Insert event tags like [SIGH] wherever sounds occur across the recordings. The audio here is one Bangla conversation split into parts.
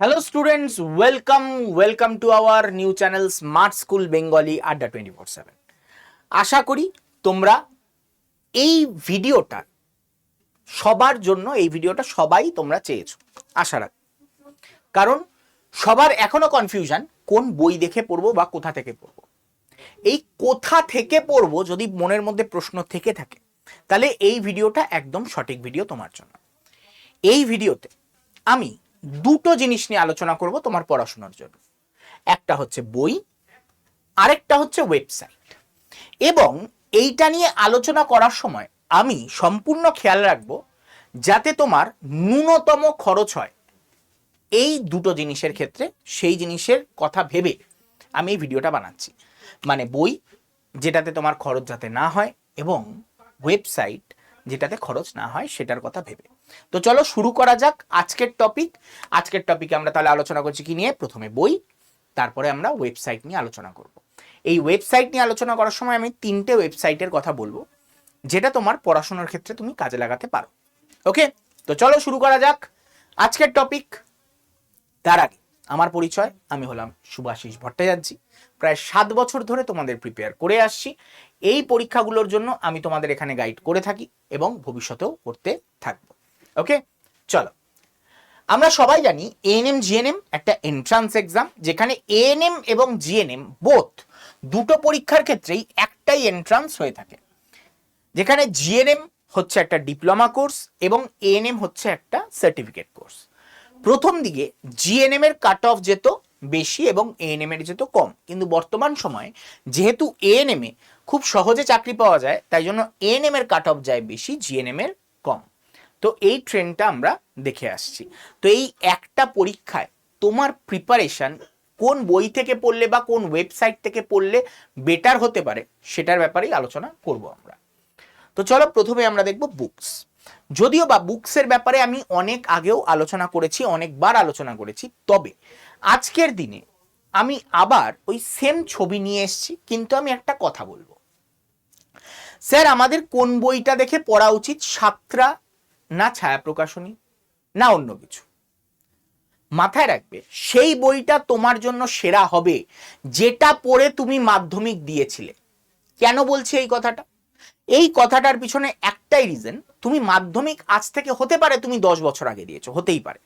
Hello students welcome welcome to our new channel smart school Bengali Adda twenty four seven আশা করি তোমরা এই ভিডিওটা সবার জন্য, এই ভিডিওটা সবাই তোমরা চেয়েছো। আশা রাখ। কারণ সবার এখনও কনফিউশন কোন বই দেখে পড়ব বা কোথা থেকে পড়ব। এই কোথা থেকে পড়ব যদি মনের মধ্যে প্রশ্ন থেকে থাকে, তাহলে এই ভিডিওটা একদম সঠিক ভিডিও তোমার জন্য। এই ভিডিওতে আমি দুটো জিনিস নিয়ে আলোচনা করব তোমার পড়াশোনার জন্য। একটা হচ্ছে বই, আরেকটা হচ্ছে ওয়েবসাইট এবং এইটা নিয়ে আলোচনা করার সময় আমি সম্পূর্ণ খেয়াল রাখব যাতে তোমার ন্যূনতম খরচ হয়। এই দুটো জিনিসের ক্ষেত্রে সেই জিনিসের কথা ভেবে আমি এই ভিডিওটা বানাচ্ছি। মানে বই, যেটাতে তোমার খরচ যাতে না হয় এবং ওয়েবসাইট যেটাতে খরচ না হয় সেটার কথা ভেবে। তো চলো শুরু করা যাক আজকের টপিক আজকের টপিকে আমরা তাহলে আলোচনা করছি কি নিয়ে? প্রথমে বই, তারপরে আমরা ওয়েবসাইট নিয়ে আলোচনা করব। এই ওয়েবসাইট নিয়ে আলোচনা করার সময় আমি তিনটে ওয়েবসাইটের কথা বলব, যেটা তোমার পড়াশোনার ক্ষেত্রে তুমি কাজে লাগাতে পারো। ওকে? তো চলো শুরু করা যাক আজকের টপিক তার আগে, আমার পরিচয়, আমি হলাম সুভাষিস ভট্টাচার্য। প্রায় সাত বছর ধরে তোমাদের প্রিপেয়ার করে আসছি। এই পরীক্ষাগুলোর জন্য আমি তোমাদের এখানে গাইড করে থাকি এবং ভবিষ্যতেও করতে থাকব। ওকে চলো আমরা সবাই জানি এএনএম জিএনএম একটা এন্ট্রান্স এক্সাম যেখানে এএনএম এবং জিএনএম বোথ দুটো পরীক্ষার ক্ষেত্রেই একটাই এন্ট্রান্স হয়ে থাকে যেখানে জিএনএম হচ্ছে একটা ডিপ্লোমা কোর্স এবং এএনএম হচ্ছে একটা সার্টিফিকেট কোর্স প্রথম দিকে জিএনএম এর কাট অফ যেত বেশি এবং এএনএম এর যেত কম কিন্তু বর্তমান সময়ে যেহেতু এএনএম এ খুব সহজে চাকরি পাওয়া যায় তাই জন্য এএনএম এর কাট অফ যায় বেশি জিএনএম এর তো এই ট্রেন্ডটা আমরা দেখে আসছি। তো এই একটা পরীক্ষায় তোমার প্রিপারেশন কোন বই থেকে পড়লে বা কোন ওয়েবসাইট থেকে পড়লে বেটার হতে পারে সেটার ব্যাপারেই আলোচনা করব আমরা। তো চলো প্রথমে আমরা দেখব বুকস যদিও বা বুকসের ব্যাপারে আমি অনেক আগেও আলোচনা করেছি, অনেকবার আলোচনা করেছি, তবে আজকের দিনে আমি আবার ওই সেম ছবি নিয়ে এসেছি, কিন্তু আমি একটা কথা বলব। স্যার, আমাদের কোন বইটা দেখে পড়া উচিত? সাতরা না ছায়া প্রকাশনী, না অন্য কিছু। মাথায় রাখবে, সেই বইটা তোমার জন্য সেরা হবে, যেটা পড়ে তুমি মাধ্যমিক দিয়েছিলে। কেন বলছি এই কথাটা? এই কথাটার পিছনে একটাই রিজন তুমি মাধ্যমিক আজ থেকে হতে পারে তুমি দশ বছর আগে দিয়েছ, হতেই পারে।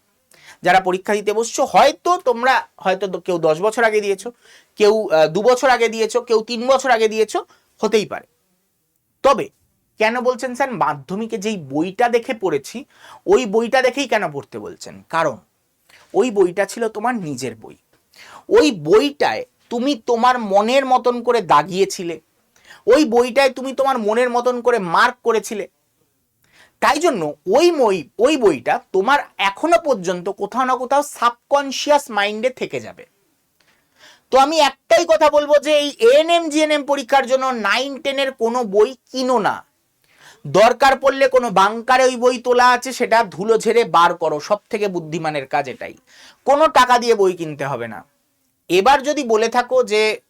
যারা পরীক্ষা দিতে বসছো, হয়তো তোমরা, হয়তো কেউ দশ বছর আগে দিয়েছ, কেউ দু বছর আগে দিয়েছ, কেউ তিন বছর আগে দিয়েছ, হতেই পারে। তবে কেন বলছেন স্যার? মাধ্যমিকে যেই বইটা দেখে পড়েছি, ওই বইটা দেখেই কেন পড়তে বলছেন? কারণ ওই বইটা ছিল তোমার নিজের বই। ওই বইটায় তুমি তোমার মনের মতন করে দাগিয়েছিলে। ওই বইটায় তুমি তোমার মনের মতন করে মার্ক করেছিলে। তাই জন্য ওই বই ওই বইটা তোমার এখনও পর্যন্ত কোথাও না কোথাও সাবকনশিয়াস মাইন্ডে থেকে যাবে। তো আমি একটাই কথা বলব যে এই এএনএম জিএনএম পরীক্ষার জন্য নাইন টেনের কোনো বই কিনো না। দরকার পড়লে কোনো বাংকারে ওই বই তোলা আছে, সেটা ধুলো ঝেড়ে বার করো। সব থেকে বুদ্ধিমানের কাজ এটাই। কোনো টাকা দিয়ে বই কিনতে হবে না। এবার যদি বলে থাকো যে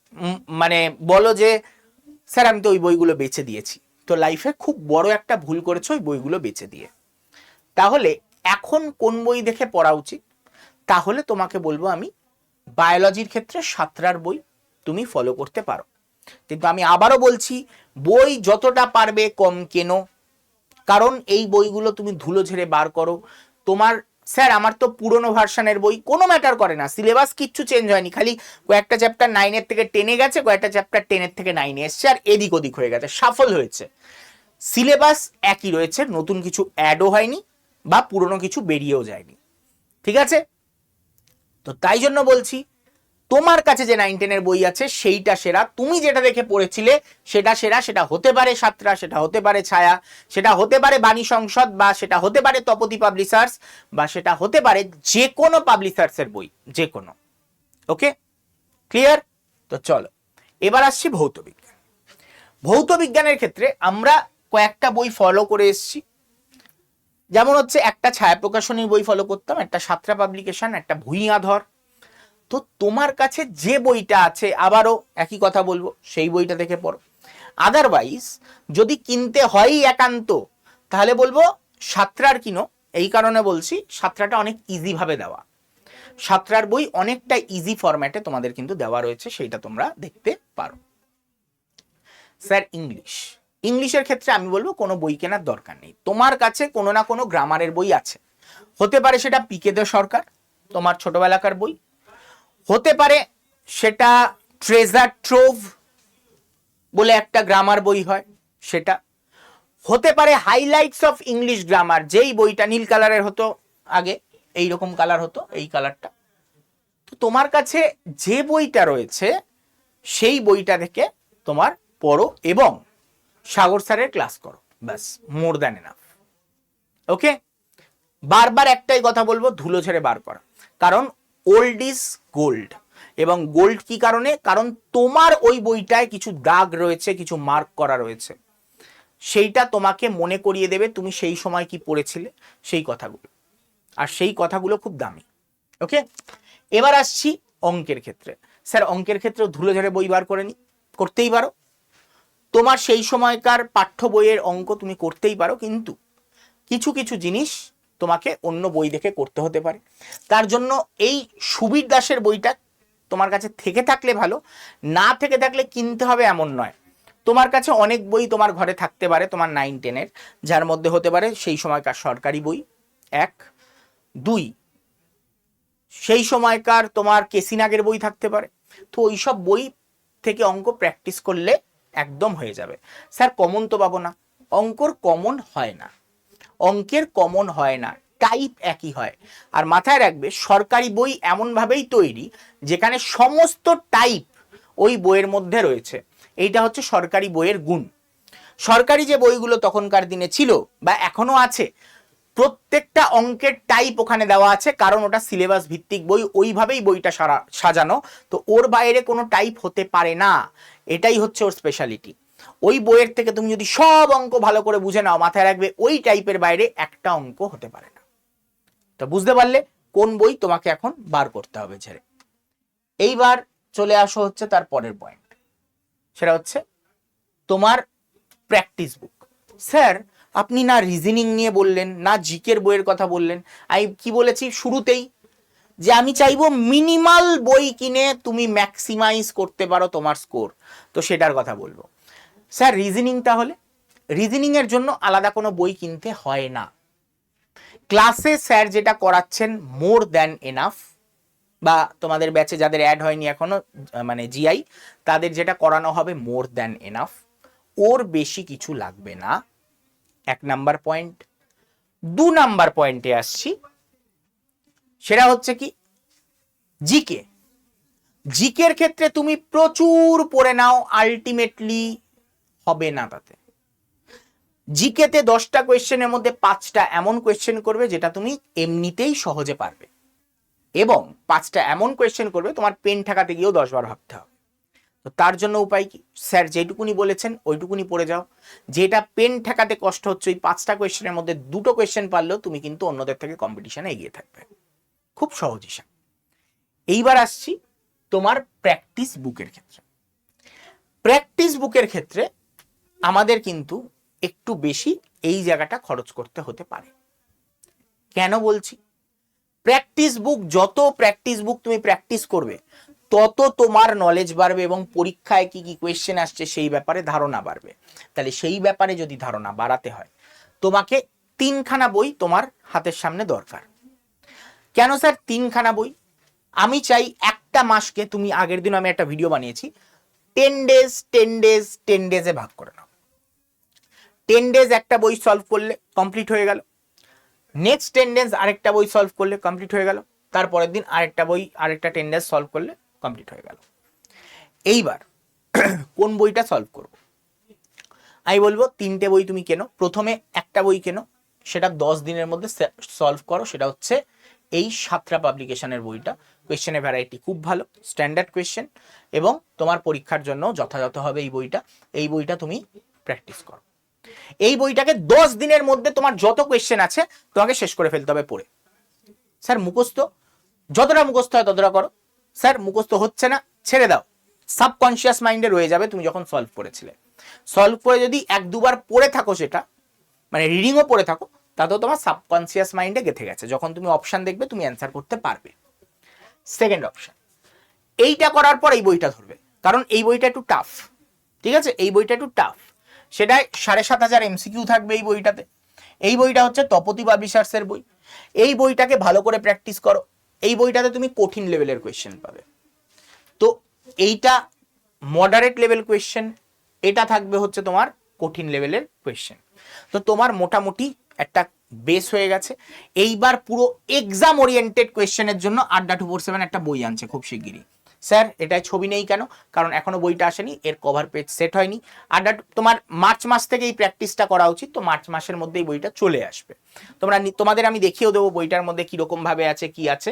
মানে বলো যে, স্যার, আমি তো ওই বইগুলো বেচে দিয়েছি। তো লাইফে খুব বড় একটা ভুল করেছ ওই বইগুলো বেচে দিয়ে। তাহলে এখন কোন বই দেখে পড়া উচিত? তাহলে তোমাকে বলব আমি বায়োলজির ক্ষেত্রে সাতরার বই তুমি ফলো করতে পারো। কিন্তু আমি আবারও বলছি, বই যতটা পারবে কম কেনো। কারণ এই বইগুলো তুমি ধুলো ঝেড়ে বার করো। তোমার, স্যার, আমার তো পুরনো ভার্সানের বই কোনো ম্যাটার করে না। সিলেবাস কিচ্ছু চেঞ্জ হয়নি, খালি কয়েকটা চ্যাপ্টার নাইনের থেকে টেনে গেছে, কয়েকটা চ্যাপ্টার টেনের থেকে নাইনে এসছে, আর এদিক ওদিক হয়ে গেছে, সাফল হয়েছে। সিলেবাস একই রয়েছে, নতুন কিছু অ্যাডও হয়নি, বা পুরনো কিছু বেরিয়েও যায়নি। ঠিক আছে? তো তাই জন্য বলছি তোমার কাছে যে নাইন টেনের বই আছে, সেইটা সেরা। তুমি যেটা দেখে পড়েছিলে, সেটা সেরা, সেটা হতে পারে সাতরা সেটা হতে পারে ছায়া, সেটা হতে পারে বাণী সংসদ, বা সেটা হতে পারে তপতি পাবলিশার্স, বা সেটা হতে পারে যে কোনো পাবলিশার্সের বই যে কোনো ওকে? ক্লিয়ার? তো চলো, এবার আসছি ভৌত বিজ্ঞান। ভৌত বিজ্ঞানের ক্ষেত্রে আমরা কয়েকটা বই ফলো করে এসছি। যেমন হচ্ছে, একটা ছায়া প্রকাশনীর বই ফলো করতাম, একটা সাতরা পাবলিকেশন একটা ভুইয়া ধর তো তোমার কাছে যে বইটা আছে, আবারও একই কথা বলব, সেই বইটা দেখে পড়ো। আদারওয়াইজ যদি কিনতে হয়ই একান্ত, তাহলে বলব সাতরার কিনো, এই কারণে বলছি সাতরাটা অনেক ইজি ভাবে দেওয়া। সাতটার বই অনেকটা ইজি ফরম্যাটে তোমাদের কিন্তু দেওয়া রয়েছে, সেইটা তোমরা দেখতে পারো। স্যার ইংলিশ ইংলিশের ক্ষেত্রে আমি বলব কোনো বই কেনার দরকার নেই। তোমার কাছে কোনো না কোনো গ্রামারের বই আছে। হতে পারে সেটা পিকে দে সরকার, তোমার ছোটবেলাকার বই হতে পারে সেটা ট্রেজার ট্রোভ বলে একটা গ্রামার বই হয় সেটা। হতে পারে হাইলাইটস অফ ইংলিশ গ্রামার যেই বইটা নীল কালারের হতো আগে এই রকম কালার হতো এই কালারটা তো তোমার কাছে যে বইটা রয়েছে, সেই বইটা থেকে তোমার পড়ো এবং সাগর স্যারের ক্লাস করো, ব্যাস মোর দ্যান এনাফ ওকে বারবার একটাই কথা বলব, ধুলো ছেড়ে বার করা। কারণ ওল্ড ইজ গোল্ড এবং গোল্ড কি কারণে? কারণ তোমার ওই বইটায় কিছু দাগ রয়েছে, কিছু মার্ক করা রয়েছে। সেইটা তোমাকে মনে করিয়ে দেবে তুমি সেই সময় কি পড়েছিলে, সেই কথাগুলো। আর সেই কথাগুলো খুব দামি। ওকে? এবার আসছি অঙ্কের ক্ষেত্রে। স্যার, অঙ্কের ক্ষেত্রে ধুলো ঝেড়ে বই বার করে নি। করতেই পারো। তোমার সেই সময়কার পাঠ্য বইয়ের অঙ্ক তুমি করতেই পারো, কিন্তু কিছু কিছু জিনিস তোমাকে অন্য বই দেখে করতে হতে পারে। তার জন্য এই সুবীর দাসের বইটা তোমার কাছে থেকে থাকলে ভালো, না থেকে থাকলে কিনতে হবে এমন নয়। তোমার কাছে অনেক বই তোমার ঘরে থাকতে পারে, তোমার নাইন টেনের যার মধ্যে হতে পারে সেই সময়কার সরকারি বই, এক। দুই, সেই সময়কার তোমার কেসিনাগের বই থাকতে পারে। তো ওইসব বই থেকে অঙ্ক প্র্যাকটিস করলে একদম হয়ে যাবে। স্যার, কমন তো পাবো না। অঙ্কর কমন হয় না। অঙ্কের কমন হয় না টাইপ একই হয়। আর মাথায় রাখবে, সরকারি বই এমনভাবেই তৈরি, যেখানে সমস্ত টাইপ ওই বইয়ের মধ্যে রয়েছে। এইটা হচ্ছে সরকারি বইয়ের গুণ। সরকারি যে বইগুলো তখনকার দিনে ছিল বা এখনও আছে, প্রত্যেকটা অঙ্কের টাইপ ওখানে দেওয়া আছে, কারণ ওটা সিলেবাস ভিত্তিক বই, ওইভাবেই বইটা সারা সাজানো। তো ওর বাইরে কোনো টাইপ হতে পারে না। এটাই হচ্ছে ওর স্পেশালিটি ওই বইয়ের থেকে তুমি যদি সব অঙ্ক ভালো করে বুঝে নাও, মাথায় রাখবে ওই টাইপের বাইরে একটা অঙ্ক হতে পারে না। তো বুঝতে পারলে কোন বই তোমাকে এখন বার করতে হবে ছেড়ে এইবার চলে আসো হচ্ছে তার পরের পয়েন্ট সেটা হচ্ছে তোমার প্র্যাকটিস বুক স্যার, আপনি না রিজনিং নিয়ে বললেন, না জিকের বইয়ের কথা বললেন, আমি কি বলেছি শুরুতেই? যে আমি চাইব মিনিমাল বই কিনে তুমি ম্যাক্সিমাইজ করতে পারো তোমার স্কোর তো সেটার কথা বলব। স্যার রিজনিং তাহলে? রিজনিং এর জন্য আলাদা কোনো বই কিনতে হয় না। ক্লাসে স্যার যেটা করাচ্ছেন মোর দ্যান এনাফ বা তোমাদের ব্যাচে যাদের অ্যাড হয়নি এখনও মানে জিআই তাদের যেটা করানো হবে মোর দ্যান এনাফ ওর বেশি কিছু লাগবে না। এক নাম্বার পয়েন্ট দু নাম্বার পয়েন্টে আসছি। সেটা হচ্ছে কি জিকে জিকের ক্ষেত্রে তুমি প্রচুর পড়ে নাও আলটিমেটলি হবে না তাতে। জিকেতে দশটা কোয়েশ্চেনের মধ্যে পাঁচটা এমন কোয়েশ্চেন করবে যেটা তুমি এমনিতেই সহজে পারবে। এবং পাঁচটা এমন কোয়েশ্চেন করবে তোমার পেন ঠেকাতে গিয়েও দশবার ভাবতে হবে। তো তার জন্য উপায় কি? স্যার যেটুকুনি বলেছেন ওইটুকুনি পড়ে যাও। যেটা পেন ঠেকাতে কষ্ট হচ্ছে ওই পাঁচটা কোয়েশ্চেনের মধ্যে দুটো কোয়েশ্চেন পারলেও তুমি কিন্তু অন্যদের থেকে কম্পিটিশনে এগিয়ে থাকবে। খুব সহজ হিসাব। এইবার আসছি তোমার প্র্যাকটিস বুকের ক্ষেত্রে। প্র্যাকটিস বুকের ক্ষেত্রে আমাদের কিন্তু একটু বেশি এই জায়গাটা খরচ করতে হতে পারে। কেন বলছি? প্র্যাকটিস বুক যত প্র্যাকটিস বুক তুমি প্র্যাকটিস করবে, তত তোমার নলেজ বাড়বে এবং পরীক্ষায় কি কি কোয়েশ্চেন আসছে সেই ব্যাপারে ধারণা বাড়বে। তাহলে সেই ব্যাপারে যদি ধারণা বাড়াতে হয়, তোমাকে তিনখানা বই তোমার হাতের সামনে দরকার। কেন স্যার তিনখানা বই? আমি চাই একটা মাসকে, তুমি আগের দিন আমি একটা ভিডিও বানিয়েছি ten days ten days ten ডেজে ভাগ করে নাও। টেন ডেজ একটা বই সলভ করলে কমপ্লিট হয়ে গেল। নেক্সট টেন ডেজ আরেকটা বই সলভ করলে কমপ্লিট হয়ে গেল। তারপরের দিন আরেকটা বই, আরেকটা টেন ডেজ সলভ করলে কমপ্লিট হয়ে গেল। এইবার [CLEARS THROAT] কোন বইটা সলভ করব? আমি বলব তিনটে বই তুমি কেনো। প্রথমে একটা বই কেনো। সেটা দশ দিনের মধ্যে সলভ করো। সেটা হচ্ছে এই সাতটা পাবলিকেশনের বইটা। কোয়েশ্চেনের ভ্যারাইটি খুব ভালো স্ট্যান্ডার্ড কোয়েশ্চেন এবং তোমার পরীক্ষার জন্য যথাযথ হবে এই বইটা। এই বইটা তুমি প্র্যাকটিস করো। এই বইটাকে দশ দিনের মধ্যে তোমার যত কোয়েশ্চেন আছে, তোমাকে শেষ করে ফেলতে হবে পড়ে। স্যার, মুখস্থ? যতটা মুখস্থ হয় ততটা করো। স্যার, মুখস্থ হচ্ছে না, ছেড়ে দাও। সাবকনসিয়াস মাইন্ডে রয়ে যাবে তুমি যখন সলভ করেছিলে। সলভ করে যদি এক দুবার পড়ে থাকো সেটা মানে রিডিংও পড়ে থাকো, তাতেও তোমার সাবকনসিয়াস মাইন্ডে গেথে গেছে। যখন তুমি অপশান দেখবে, তুমি অ্যান্সার করতে পারবে। সেকেন্ড অপশন এইটা করার পর এই বইটা ধরবে। কারণ এই বইটা একটু টাফ ঠিক আছে? এই বইটা একটু টাফ সেটাই সাড়ে সাত হাজার এমসিকিউ থাকবে এই বইটাতে। এই বইটা হচ্ছে তপতি পাবলিশার্সের বই। এই বইটাকে ভালো করে প্র্যাকটিস করো। এই বইটাতে তুমি কঠিন লেভেলের কোয়েশ্চেন পাবে। তো এইটা মডারেট লেভেল কোয়েশ্চেন এটা থাকবে হচ্ছে তোমার কঠিন লেভেলের কোয়েশ্চেন তো তোমার মোটামুটি একটা বেস হয়ে গেছে। এইবার পুরো এক্সাম ওরিয়েন্টেড কোয়েশ্চেনের জন্য আড্ডা টু ফোর সেভেন একটা বই আনছে খুব শিগগিরই। স্যার এটায় ছবি নেই কেন? কারণ এখনও বইটা আসেনি, এর কভার পেজ সেট হয়নি। আড্ডা তোমার মার্চ মাস থেকে এই প্র্যাকটিসটা করা উচিত, তো মার্চ মাসের মধ্যে এই বইটা চলে আসবে। তোমরা তোমাদের আমি দেখিয়েও দেবো বইটার মধ্যে কীরকম ভাবে আছে, কি আছে।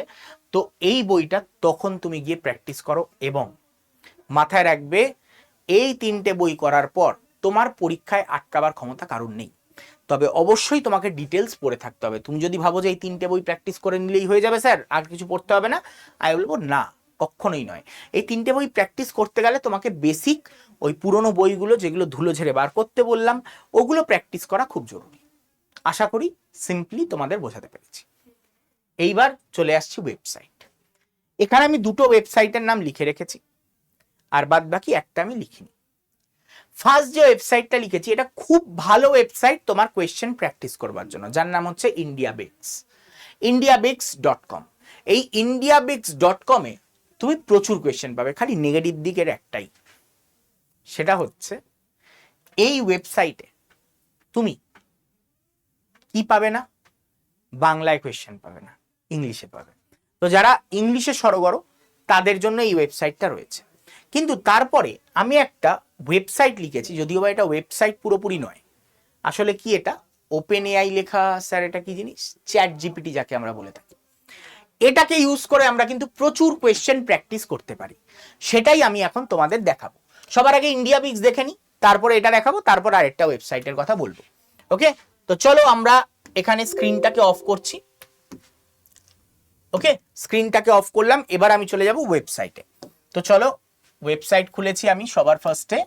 তো এই বইটা তখন তুমি গিয়ে প্র্যাকটিস করো এবং মাথায় রাখবে, এই তিনটে বই করার পর তোমার পরীক্ষায় আটকাবার ক্ষমতা কারণ নেই। তবে অবশ্যই তোমাকে ডিটেলস পড়ে থাকতে হবে। তুমি যদি ভাবো যে এই তিনটে বই প্র্যাকটিস করে নিলেই হয়ে যাবে, স্যার, আর কিছু পড়তে হবে না আমি বলব না। কখনোই নয়। এই তিনটে বই প্র্যাকটিস করতে গেলে তোমাকে বেসিক ওই পুরনো বইগুলো যেগুলো ধুলো ঝেড়ে বার করতে বললাম, ওগুলো প্র্যাকটিস করা খুব জরুরি। আশা করি সিম্পলি তোমাদের বোঝাতে পেরেছি। এইবার চলে আসছি ওয়েবসাইট এখানে আমি দুটো ওয়েবসাইটের নাম লিখে রেখেছি, আর বাদ বাকি একটা আমি লিখিনি। ফার্স্ট যে ওয়েবসাইটটা লিখেছি, এটা খুব ভালো ওয়েবসাইট তোমার কোয়েশ্চেন প্র্যাকটিস করবার জন্য, যার নাম হচ্ছে IndiaBix IndiaBix dot com এই ইন্ডিয়া বেক্স ডট কমে তুমি প্রচুর কোয়েশ্চেন পাবে, খালি নেগেটিভ দিকের একটাই। সেটা হচ্ছে, এই ওয়েবসাইটে তুমি কি পাবে না? বাংলায় কোয়েশ্চেন পাবে না, ইংলিশে পাবে। তো যারা ইংলিশে সরগর, তাদের জন্য এই ওয়েবসাইটটা রয়েছে। কিন্তু তারপরে আমি একটা ওয়েবসাইট লিখেছি, যদিও বা এটা ওয়েবসাইট পুরোপুরি নয়। আসলে কি এটা? ওপেন এআই লেখা, স্যার, এটা কি জিনিস? চ্যাট জিপিটি যাকে আমরা বলে থাকি। এটাকে ইউজ করে আমরা কিন্তু প্রচুর কোয়েশ্চেন প্র্যাকটিস করতে পারি। সেটাই আমি এখন তোমাদের দেখাবো। সবার আগে ইন্ডিয়া বিক্স দেখে নিই তারপরে এটা দেখাবো, তারপর আরেকটা ওয়েবসাইটের কথা বলব। ওকে তো চলো আমরা এখানে স্ক্রিনটাকে অফ করছি। ওকে স্ক্রিনটাকে অফ করলাম, এবার আমি চলে যাব ওয়েবসাইটে তো চলো ওয়েবসাইট খুলেছি আমি সবার ফার্স্টে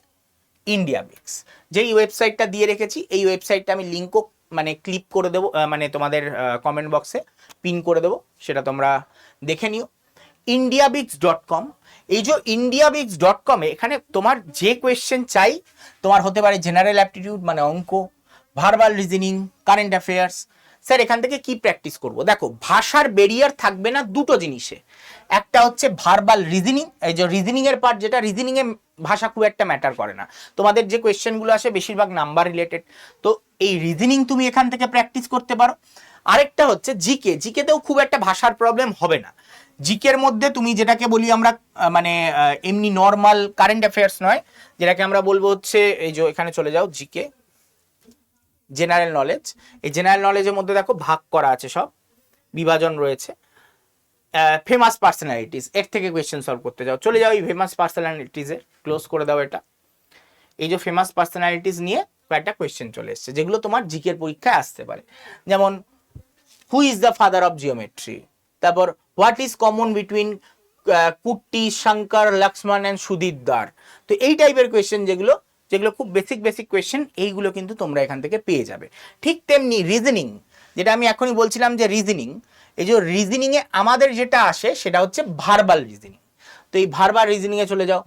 ইন্ডিয়া বিক্স যেই ওয়েবসাইটটা দিয়ে রেখেছি, এই ওয়েবসাইটটা আমি লিঙ্কও মানে ক্লিক করে দেবো মানে তোমাদের কমেন্ট বক্সে পিন করে দেবো, সেটা তোমরা দেখে নিও। ইন্ডিয়াবিক্স ডট কম এই যে ইন্ডিয়াবিক্স ডট কমে এখানে তোমার যে কোয়েশ্চেন চাই, তোমার হতে পারে জেনারেল অ্যাপটিটিউড মানে অঙ্ক verbal reasoning current affairs sir এখান থেকে কি প্র্যাকটিস করব? দেখো, ভাষার বেরিয়ার থাকবে না দুটো জিনিসে। একটা হচ্ছে ভার্বাল রিজনিং এই যে রিজনিং এর পার্ট যেটা রিজনিং এ ভাষা খুব একটা ম্যাটার করে না। তোমাদের যে কোয়েশ্চেনগুলো আসে, বেশিরভাগ নাম্বার রিলেটেড তো এই রিজনিং তুমি এখান থেকে প্র্যাকটিস করতে পারো। আরেকটা হচ্ছে জিকে জিকেতেও খুব একটা ভাষার প্রবলেম হবে না। জিকের মধ্যে তুমি যেটাকে বলি আমরা মানে এমনি নর্মাল কারেন্ট অ্যাফেয়ার্স নয়, যেটাকে আমরা বলব হচ্ছে, এই যে এখানে চলে যাও জিকে জেনারেল নলেজ এই জেনারেল নলেজের মধ্যে দেখো ভাগ করা আছে সব, বিভাজন রয়েছে। ফেমাস পার্সোনালিটিস এর থেকে কোয়েশ্চেন সলভ করতে যাও। চলে যাও এই ফেমাস পার্সোনালিটিসে ক্লোজ করে দাও এটা। এই যে ফেমাস পার্সোনালিটিস নিয়ে কয়েকটা কোয়েশ্চেন চলে এসছে, যেগুলো তোমার জিকের পরীক্ষায় আসতে পারে। যেমন who is the father of geometry তারপর what is common between Kutti, Shankar, Lakshman and সুদীপদার তো এই টাইপের কোয়েশ্চেন যেগুলো যেগুলো খুব বেসিক বেসিক কোয়েশ্চেন এইগুলো কিন্তু তোমরা এখান থেকে পেয়ে যাবে। ঠিক তেমনি রিজনিং যেটা আমি এখনই বলছিলাম যে রিজনিং এই যে রিজনিংয়ে আমাদের যেটা আসে, সেটা হচ্ছে ভার্বাল রিজনিং তো এই ভার্বাল রিজনিংয়ে চলে যাও।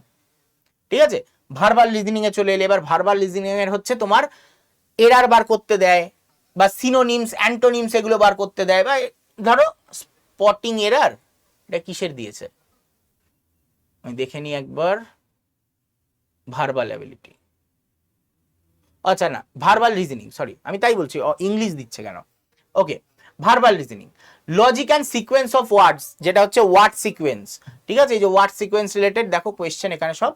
ঠিক আছে? ভার্বাল রিজনিং এ চলে এলে এবার ভার্বাল রিজনিং এর হচ্ছে তোমার এরার বার করতে দেয়, বা সিনোনিমস অ্যান্টোনিমস এগুলো বার করতে দেয়, বা ধরো স্পটিং এরার এটা কিসের দিয়েছে? আমি দেখে নিই একবার ভার্বাল অ্যাবিলিটি আচ্ছা না ভার্বাল রিজনিং সরি আমি তাই বলছি ইংলিশ দিচ্ছে কেন? Okay verbal reasoning logic and sequence of words যেটা হচ্ছে ওয়ার্ড সিকোয়েন্স ঠিক আছে? এই যে ওয়ার্ড সিকোয়েন্স রিলেটেড দেখো কোয়েশ্চেন এখানে সব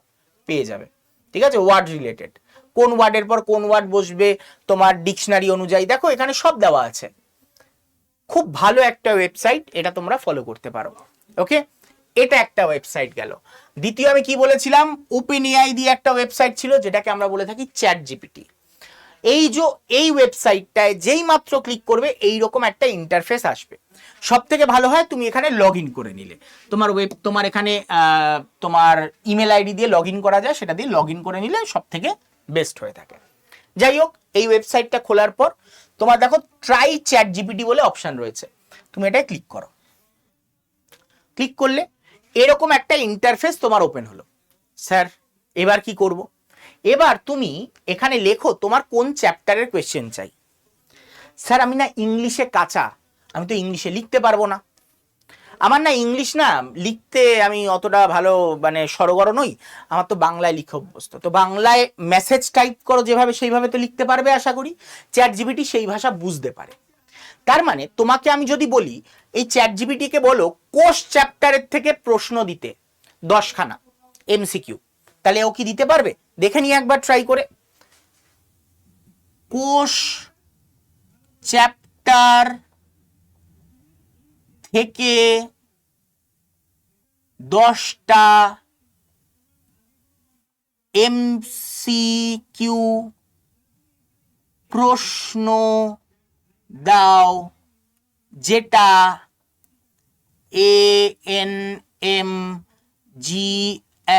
পেয়ে যাবে। ঠিক আছে? ওয়ার্ড রিলেটেড কোন ওয়ার্ডের পর কোন ওয়ার্ড বসবে, তোমার ডিকশনারি অনুযায়ী। দেখো, এখানে সব দেওয়া আছে। খুব ভালো একটা ওয়েবসাইট এটা তোমরা ফলো করতে পারো। ওকে এটা একটা ওয়েবসাইট গেল। দ্বিতীয় আমি কি বলেছিলাম? ওপেন এআই দিয়ে একটা ওয়েবসাইট ছিল, যেটাকে আমরা বলে থাকি চ্যাট জিপিটি এই যে, এই ওয়েবসাইটটায় যেই মাত্র ক্লিক করবে এই রকম একটা ইন্টারফেস আসবে। সব থেকে ভালো হয় তুমি এখানে লগ করে নিলে। তোমার ওয়েব তোমার এখানে তোমার ইমেল আইডি দিয়ে লগ করা যায়, সেটা দিয়ে লগ করে নিলে সব থেকে বেস্ট হয়ে থাকে। যাই হোক, এই ওয়েবসাইটটা খোলার পর, তোমার দেখো ট্রাই চ্যাট জিপিটি বলে অপশন রয়েছে। তুমি এটাই ক্লিক করো। ক্লিক করলে এরকম একটা ইন্টারফেস তোমার ওপেন হলো। স্যার, এবার কি করব? এবার তুমি এখানে লেখো তোমার কোন চ্যাপ্টারের কোয়েশ্চেন চাই। স্যার, আমি না ইংলিশে কাঁচা, আমি তো ইংলিশে লিখতে পারব না। আমার না ইংলিশ না লিখতে আমি অতটা ভালো মানে সরগর নই, আমার তো বাংলায় লিখে অভ্যস্ত। তো বাংলায় মেসেজ টাইপ করো যেভাবে সেইভাবে তো লিখতে পারবে আশা করি চ্যাট জিবিটি সেই ভাষা বুঝতে পারে। তার মানে তোমাকে আমি যদি বলি, এই চ্যাট জিবিটিকে বলো, কোষ চ্যাপ্টারের থেকে প্রশ্ন দিতে, দশখানা এমসিকিউ তাহলে ও কি দিতে পারবে? দেখে নিয়ে একবার ট্রাই করে। কোষ চ্যাপ্টার থেকে দশটা এমসিকিউ প্রশ্ন দাও, যেটা A N M G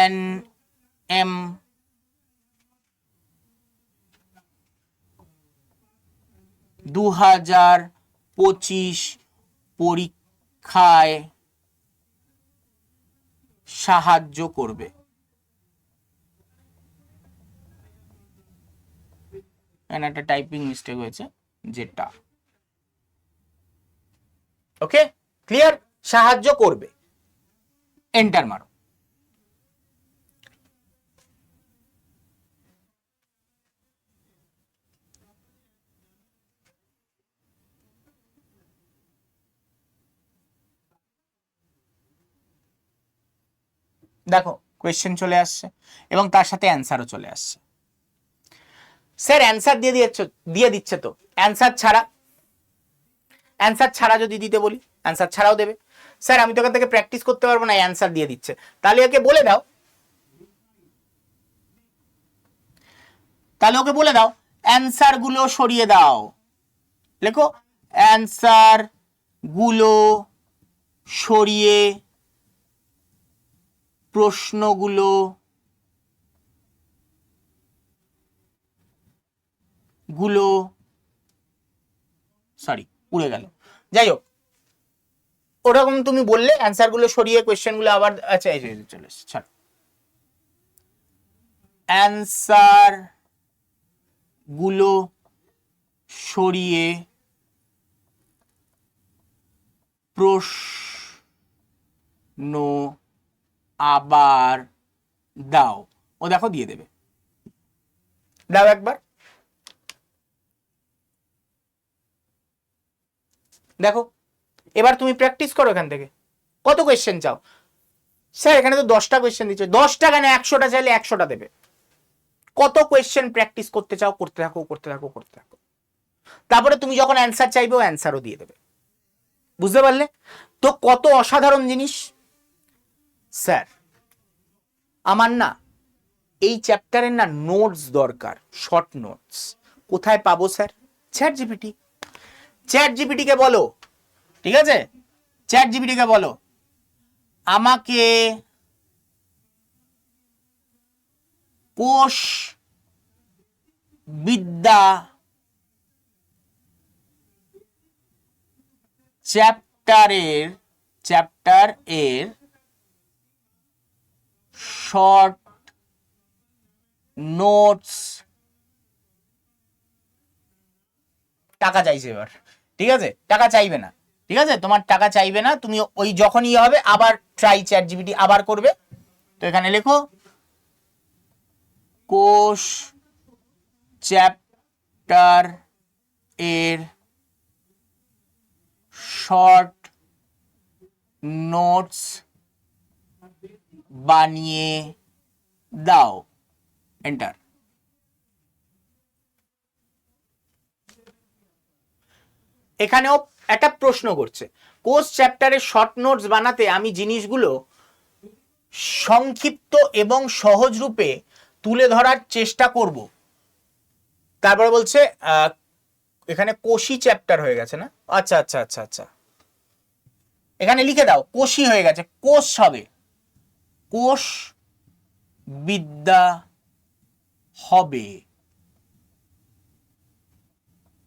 N M দু হাজার পঁচিশ পরীক্ষায় সাহায্য করবে। এখানে একটা টাইপিং মিস্টেক হয়েছে, যেটা। ওকে ক্লিয়ার সাহায্য করবে। এন্টার মারো। দেখো কোয়েশ্চেন চলে আসছে এবং তার সাথে অ্যান্সারও চলে আসছে। স্যার অ্যান্সার দিয়ে দিয়েছ, দিয়ে দিচ্ছে তো। অ্যান্সার ছাড়া অ্যান্সার ছাড়া যদি দিতে বলি অ্যান্সার ছাড়াও দেবে। স্যার আমি তো থেকে প্র্যাকটিস করতে পারব না অ্যান্সার দিয়ে দিচ্ছে। তাহলে ওকে বলে দাও। তাহলে ওকে বলে দাও অ্যান্সারগুলো সরিয়ে দাও। লেখো অ্যান্সারগুলো সরিয়ে প্রশ্নগুলো গুলো সরি উড়ে গেল। যাই হোক, ওরকম তুমি বললে অ্যান্সারগুলো সরিয়ে কোয়েশ্চেনগুলো আবার আচ্ছা চলে এসছে, ছাড়। অ্যান্সারগুলো সরিয়ে প্রশ্ন আবার দাও। ও দেখো, দিয়ে দেবে। দাও একবার। দেখো, এবার তুমি প্র্যাকটিস করো এখান থেকে। কত কোয়েশ্চেন চাও? স্যার, এখানে তো দশটা কোয়েশ্চেন দিচ্ছে। দশটা কেন? একশোটা চাইলে একশোটা দেবে। কত কোয়েশ্চেন প্র্যাকটিস করতে চাও? করতে থাকো করতে থাকো করতে থাকো। তারপরে তুমি যখন অ্যান্সার চাইবে, ও অ্যান্সারও দিয়ে দেবে। বুঝতে পারলে? তো কত অসাধারণ জিনিস। স্যার, আমার না এই চ্যাপ্টারের না নোটস দরকার শর্ট নোটস কোথায় পাবো স্যার? চ্যাট জিপিটি চ্যাট জিপিটিকে বলো, ঠিক আছে? চ্যাট জিপিটিকে বলো, আমাকে কোষ বিদ্যা চ্যাপ্টারের চ্যাপ্টার এর শর্ট নোটস টাকা চাইছে এবার, ঠিক আছে? টাকা চাইবে না, ঠিক আছে? তোমার টাকা চাইবে না, তুমি ওই যখন ইয়ে হবে, আবার ট্রাই চ্যাট জিবিটি আবার করবে। তো এখানে লেখো, কোষ চ্যাপ্টার এর শর্ট নোটস বানিয়ে দাও। এন্টার এখানেও একটা প্রশ্ন করছে। কোর্স চ্যাপ্টারের শর্ট নোটস বানাতে আমি জিনিসগুলো সংক্ষিপ্ত এবং সহজ রূপে তুলে ধরার চেষ্টা করব। তারপরে বলছে এখানে কোশি চ্যাপ্টার হয়ে গেছে না? আচ্ছা আচ্ছা আচ্ছা আচ্ছা। এখানে লিখে দাও কোশি হয়ে গেছে, কোষ হবে। কোষ বিদ্যা হবে।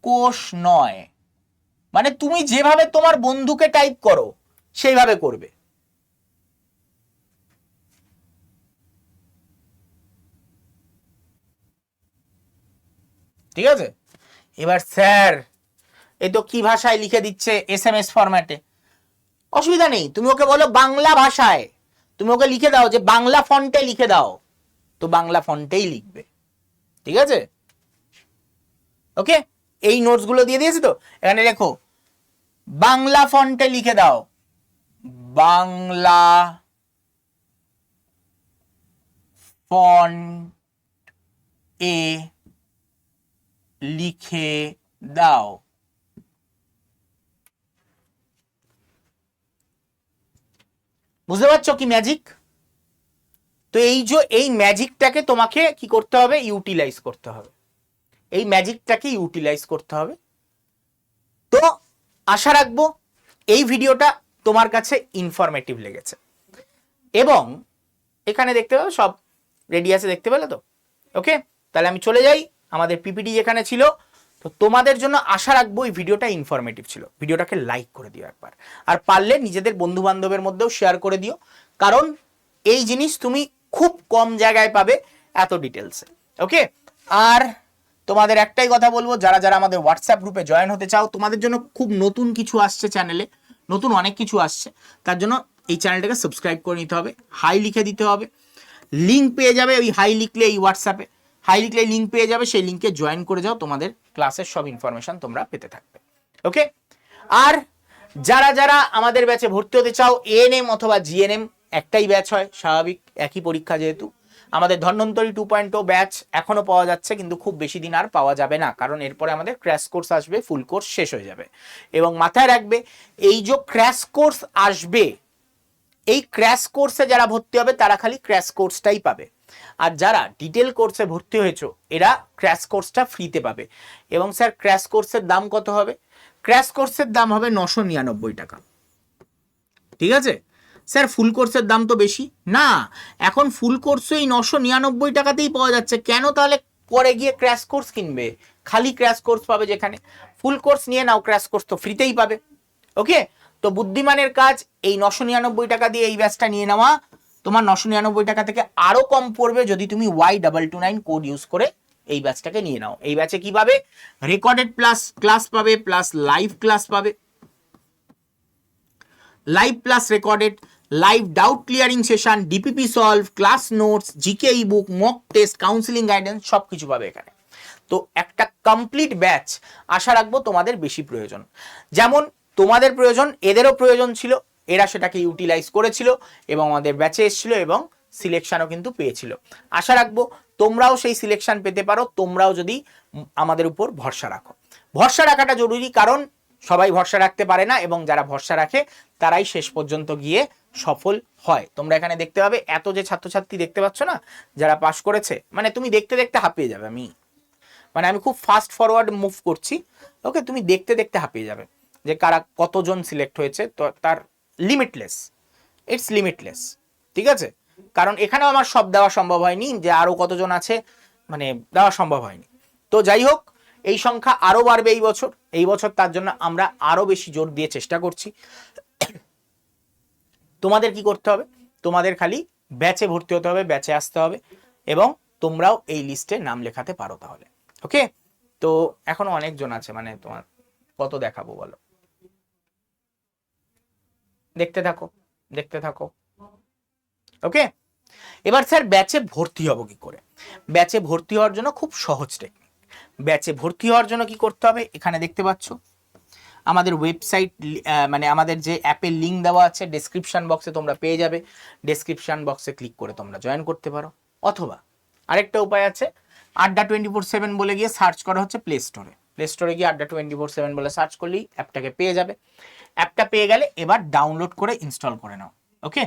কোষ নয়। মানে তুমি যেভাবে তোমার বন্ধুকে টাইপ করো, সেইভাবে করবে। ঠিক আছে? এবার স্যার, এ তো কি ভাষায় লিখে দিচ্ছে এস এম এস ফরম্যাটে অসুবিধা নেই, তুমি ওকে বলো বাংলা ভাষায়। তুমি ওকে লিখে দাও যে বাংলা ফন্টে লিখে দাও। তো বাংলা ফন্টেই লিখবে। ঠিক আছে? ওকে? এই নোটসগুলো দিয়ে দিয়েছি তো? এখানে লেখো বাংলা ফন্টে লিখে দাও। বাংলা ফন্ট এ লিখে দাও। বুঝতে পারছ কি ম্যাজিক তো এই যে, এই ম্যাজিকটাকে তোমাকে কি করতে হবে? ইউটিলাইজ করতে হবে। এই ম্যাজিকটাকে ইউটিলাইজ করতে হবে। তো আশা রাখব এই ভিডিওটা তোমার কাছে ইনফরমেটিভ লেগেছে। এবং এখানে দেখতে পাবে, সব রেডি আছে দেখতে পেলে তো? ওকে তাহলে আমি চলে যাই। আমাদের পিপিটি যেখানে ছিল তো তোমাদের জন্য আশা রাখব এই ভিডিওটা ইনফরমেটিভ ছিল। ভিডিওটাকে লাইক করে দিও একবার। আর পারলে নিজেদের বন্ধু বান্ধবের মধ্যেও শেয়ার করে দিও। কারণ এই জিনিস তুমি খুব কম জায়গায় পাবে এত ডিটেলসে ওকে আর তোমাদের একটাই কথা বলব, যারা যারা আমাদের হোয়াটসঅ্যাপ গ্রুপে জয়েন হতে চাও, তোমাদের জন্য খুব নতুন কিছু আসছে চ্যানেলে নতুন অনেক কিছু আসছে। তার জন্য এই চ্যানেলটাকে সাবস্ক্রাইব করে নিতে হবে। হাই লিখে দিতে হবে। লিঙ্ক পেয়ে যাবে ওই হাই লিখলে এই হোয়াটসঅ্যাপে হাই লিখলে লিঙ্ক পেয়ে যাবে, সেই লিঙ্কে জয়েন করে যাও, তোমাদের ক্লাসের সব ইনফরমেশন তোমরা পেতে থাকবে। ওকে আর যারা যারা আমাদের ব্যাচে ভর্তি হতে চাও এএনএম অথবা জিএনএম একটাই ব্যাচ হয়, স্বাভাবিক একই পরীক্ষা যেহেতু। আমাদের ধন্বন্তরী টু পয়েন্ট ব্যাচ এখনও পাওয়া যাচ্ছে, কিন্তু খুব বেশি দিন আর পাওয়া যাবে না, কারণ এরপরে আমাদের ক্র্যাশ কোর্স আসবে ফুল কোর্স শেষ হয়ে যাবে। এবং মাথায় রাখবে, এই যে ক্র্যাশ কোর্স আসবে, এই ক্র্যাশ কোর্সে যারা ভর্তি হবে, তারা খালি ক্র্যাশ কোর্সটাই পাবে। আর যারা ডিটেল কোর্সে ভর্তি হয়েছো, এরা ক্র্যাশ কোর্সটা ফ্রিতে পাবে। এবং স্যার ক্র্যাশ কোর্সের দাম কত হবে? ক্র্যাশ কোর্সের দাম হবে নশো নিরানব্বই টাকা। ঠিক আছে? স্যার ফুল কোর্সের দাম তো বেশি। না, এখন ফুল কোর্স এই নশো নিরানব্বই টাকাতেই পাওয়া যাচ্ছে। কেন তাহলে পরে গিয়ে ক্র্যাশ কোর্স কিনবে? খালি ক্র্যাশ কোর্স পাবে যেখানে। ফুল কোর্স নিয়ে নাও ক্র্যাশ কোর্স তো ফ্রিতেই পাবে। ওকে তো বুদ্ধিমানের কাজ এই নশো নিরানব্বই টাকা দিয়ে এই ব্যাচটা নিয়ে নেওয়া। তোমার নশো নিরানব্বই টাকা থেকে আরও কম পড়বে যদি তুমি Y double two nine code use করে এই ব্যাচটাকে নিয়ে নাও। এই ব্যাচে কি পাবে? রেকর্ডেড প্লাস ক্লাস পাবে প্লাস লাইভ ক্লাস পাবে। Live plus recorded live doubt clearing session DPP solve class notes GK e book mock test counselling guidance সব কিছু পাবে এখানে। তো একটা কমপ্লিট ব্যাচ আশা রাখব তোমাদের বেশি প্রয়োজন। যেমন তোমাদের প্রয়োজন, এদেরও প্রয়োজন ছিল। এরা সেটাকে ইউটিলাইজ করেছিল এবং আমাদের ব্যাচে এসেছিল এবং সিলেকশনও কিন্তু পেয়েছিল। আশা রাখব তোমরাও সেই সিলেকশন পেতে পারো, তোমরাও যদি আমাদের উপর ভরসা রাখো। ভরসা রাখাটা জরুরি কারণ সবাই ভরসা রাখতে পারে না এবং যারা ভরসা রাখে তারাই শেষ পর্যন্ত গিয়ে সফল হয়। তোমরা এখানে দেখতে পাবে, এত যে ছাত্রছাত্রী দেখতে পাচ্ছ না, যারা পাশ করেছে মানে তুমি দেখতে দেখতে হাঁপিয়ে যাবে, আমি মানে আমি খুব ফাস্ট ফরওয়ার্ড মুভ করছি। ওকে তুমি দেখতে দেখতে হাঁপিয়ে যাবে যে কারা কতজন সিলেক্ট হয়েছে, তো তার লিমিটলেস ইটস লিমিটলেস ঠিক আছে? কারণ এখানেও আমার সব দেওয়া সম্ভব হয়নি যে আরও কতজন আছে মানে দেওয়া সম্ভব হয়নি। তো যাই হোক, এই সংখ্যা আরও বাড়বে এই বছর। এই বছর তার জন্য আমরা আরও বেশি জোর দিয়ে চেষ্টা করছি। তোমাদের কি করতে হবে? তোমাদের খালি ব্যাচে ভর্তি হতে হবে, ব্যাচে আসতে হবে এবং তোমরাও এই লিস্টে নাম লেখাতে পারো তাহলে। ওকে তো এখনও অনেকজন আছে মানে তোমার কত দেখাবো বলো? দেখতে থাকো দেখতে থাকো। ওকে এবার স্যার ব্যাচে ভর্তি হব কি করে? ব্যাচে ভর্তি হওয়ার জন্য খুব সহজ টেকনিক ব্যাচে ভর্তি হওয়ার জন্য কি করতে হবে? এখানে দেখতে পাচ্ছ। আমাদের ওয়েবসাইট মানে আমাদের যে অ্যাপের লিঙ্ক দেওয়া আছে ডেসক্রিপশন বক্সে তোমরা পেয়ে যাবে। ডেসক্রিপশন বক্সে ক্লিক করে তোমরা জয়েন করতে পারো। অথবা আরেকটা উপায় আছে, আড্ডা টোয়েন্টি ফোর সেভেন বলে গিয়ে সার্চ করা হচ্ছে প্লে স্টোরে প্লে স্টোরে গিয়ে আড্ডা টোয়েন্টি ফোর সেভেন বলে সার্চ করলেই অ্যাপটাকে পেয়ে যাবে। অ্যাপটা পেয়ে গেলে এবার ডাউনলোড করে ইনস্টল করে নাও ওকে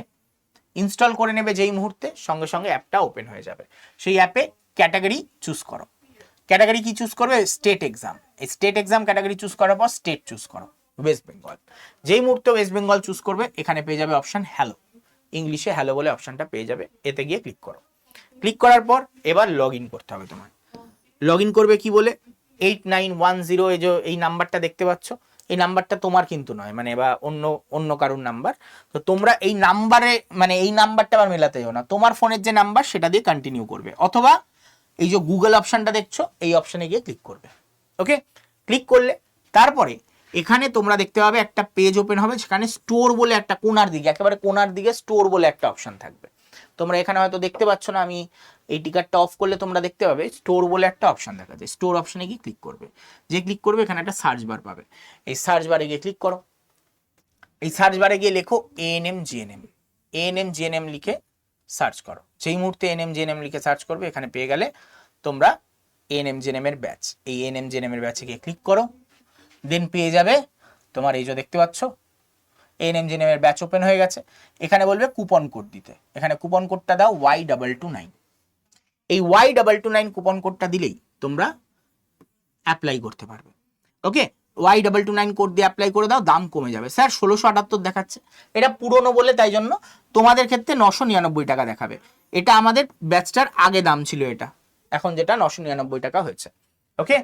ইনস্টল করে নেবে যেই মুহূর্তে সঙ্গে সঙ্গে অ্যাপটা ওপেন হয়ে যাবে। সেই অ্যাপে ক্যাটাগরি চুজ করো। ক্যাটাগরি কি চুজ করবে? স্টেট এক্সাম এই স্টেট এক্সাম ক্যাটাগরি চুজ করার পর স্টেট চুজ করো ওয়েস্ট বেঙ্গল যেই মুহূর্তে ওয়েস্ট বেঙ্গল চুজ করবে, এখানে পেয়ে যাবে অপশন হ্যালো ইংলিশে হ্যালো বলে অপশানটা পেয়ে যাবে, এতে গিয়ে ক্লিক করো। ক্লিক করার পর এবার লগ করতে হবে তোমার লগ করবে কি বলে? এইট নাইন ওয়ান জিরো এই যে, এই নাম্বারটা দেখতে পাচ্ছ, এই নাম্বারটা তোমার কিন্তু নয় মানে বা অন্য অন্য কারোর নাম্বার। তো তোমরা এই নাম্বারে মানে এই নাম্বারটা আবার মেলাতে যাও না, তোমার ফোনের যে নাম্বার সেটা দিয়ে কন্টিনিউ করবে, অথবা এই যে গুগল অপশনটা দেখছ, এই অপশনে গিয়ে ক্লিক করবে ওকে ক্লিক করলে, তারপরে এখানে তোমরা দেখতে পাবে একটা পেজ ওপেন হবে, সেখানে স্টোর বলে একটা কোনার দিকে, একেবারে কোনার দিকে স্টোর বলে একটা অপশন থাকবে। তোমরা এখানে হয়তো দেখতে পাচ্ছ না, আমি এই টিকারটা অফ করলে তোমরা দেখতে পাবে স্টোর বলে একটা অপশন দেখা যায় স্টোর অপশনে গিয়ে ক্লিক করবে যে ক্লিক করবে এখানে একটা সার্চ বার পাবে এই সার্চ বারে গিয়ে ক্লিক করো এই সার্চ বারে গিয়ে লেখো এএনএম জিএনএম এএনএম জিএনএম লিখে সার্চ করো যেই মুহূর্তে এনএম জিএনএম লিখে সার্চ করবে এখানে পেয়ে গেলে তোমরা এএনএম জিএনএম এর ব্যাচ এই এএনএম জিএনএম এর ব্যাচে গিয়ে ক্লিক করো দেন পেয়ে যাবে তোমার এই যে দেখতে পাচ্ছ এএনএম জিএনএম এর ব্যাচ ওপেন হয়ে গেছে এখানে বলবে কুপন কোড দিতে এখানে কুপন কোডটা দাও ওয়াই ডাবল টু নাইন এই Y double two nine coupon কোডটা দিলেই তোমরা অ্যাপ্লাই করতে পারবে। Okay Y double two nine code দিয়ে অ্যাপ্লাই করে দাও, দাম কমে যাবে। স্যার ষোলোশো আটাত্তর দেখাচ্ছে। এটা পুরনো বলে তাই জন্য তোমাদের ক্ষেত্রে নশো নিরানব্বই টাকা দেখাবে। এটা আমাদের ব্যাচটার আগে দাম ছিল এটা। এখন যেটা নশো নিরানব্বই টাকা হয়েছে। ওকে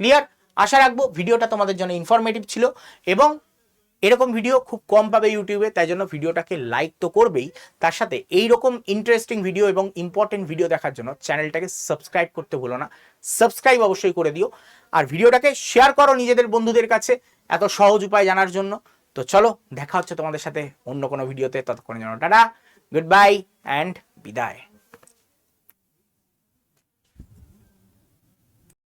ক্লিয়ার আশা রাখব, ভিডিওটা তোমাদের জন্য ইনফরমেটিভ ছিল এবং এরকম ভিডিও খুব কম পাবে ইউটিউবে তাই জন্য ভিডিওটাকে লাইক তো করবেই। তার সাথে এই রকম ইন্টারেস্টিং ভিডিও এবং ইম্পর্টেন্ট ভিডিও দেখার জন্য চ্যানেলটাকে সাবস্ক্রাইব করতে ভুলো না। সাবস্ক্রাইব অবশ্যই করে দিও। আর ভিডিওটাকে শেয়ার করো নিজেদের বন্ধুদের কাছে, এত সহজ উপায় জানার জন্য। তো চলো, দেখা হচ্ছে তোমাদের সাথে অন্য কোনো ভিডিওতে ততক্ষণের জন্য টাটা গুড বাই অ্যান্ড বিদায়।